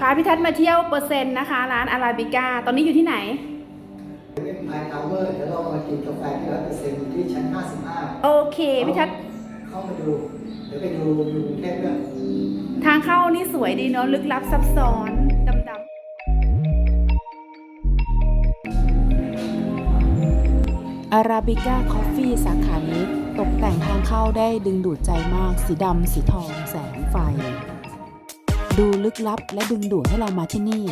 พาพิทัศน์มาเที่ยวเปอร์เซ็นต์นะคะ ร้านอาราบิก้า ตอนนี้อยู่ที่ไหนเป็นพายทาวเวอร์เดี๋ยวเรามากินกาแฟที่ร้อยเปอร์เซ็นต์อยู่ที่ชั้น 55 โอเคพิทัศน์เข้ามาดู เดี๋ยวไปดูอยู่กรุงเทพด้วยทางเข้านี่สวยดีเนาะลึกลับซับซ้อนดำๆอาราบิก้าคอฟฟี่สาขานี้ ตกแต่งทางเข้าได้ดึงดูดใจมากสีดำสีทองแสงไฟ ดูลึกลับ และดึงดูดให้เรามาที่นี่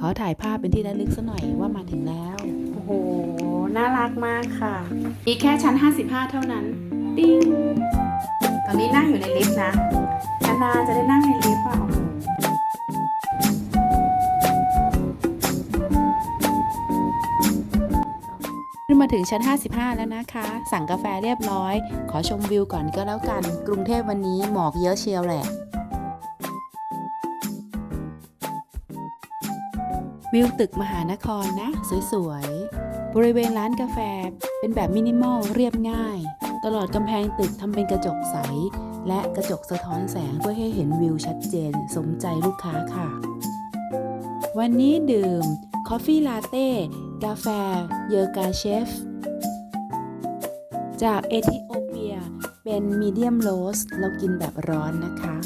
ขอถ่ายภาพเป็นที่ระลึกซะหน่อยว่ามาถึงแล้ว โอ้โห น่ารักมากค่ะ มีแค่ชั้น 55 เท่านั้น ติ้ง ตอนนี้นั่งอยู่ในลิฟต์นะนานๆจะได้นั่งในลิฟต์อะโอ้โหขึ้นมาถึงชั้น 55 แล้วนะคะ สั่งกาแฟเรียบร้อย ขอชมวิวก่อนก็แล้วกัน กรุงเทพวันนี้หมอกเยอะเชียวแหละ วิวตึกมหานครนะ สวยๆ บริเวณร้านกาแฟเป็นแบบมินิมอลเรียบง่าย ตลอดกำแพงตึกทำเป็นกระจกใส และกระจกสะท้อนแสงเพื่อให้เห็นวิวชัดเจน สมใจลูกค้าค่ะ วันนี้ดื่มคอฟฟี่ลาเต้กาแฟเยอร์กาเชฟ จากเอธิโอเปีย เป็นมีเดียมโรสเรากินแบบร้อนนะคะ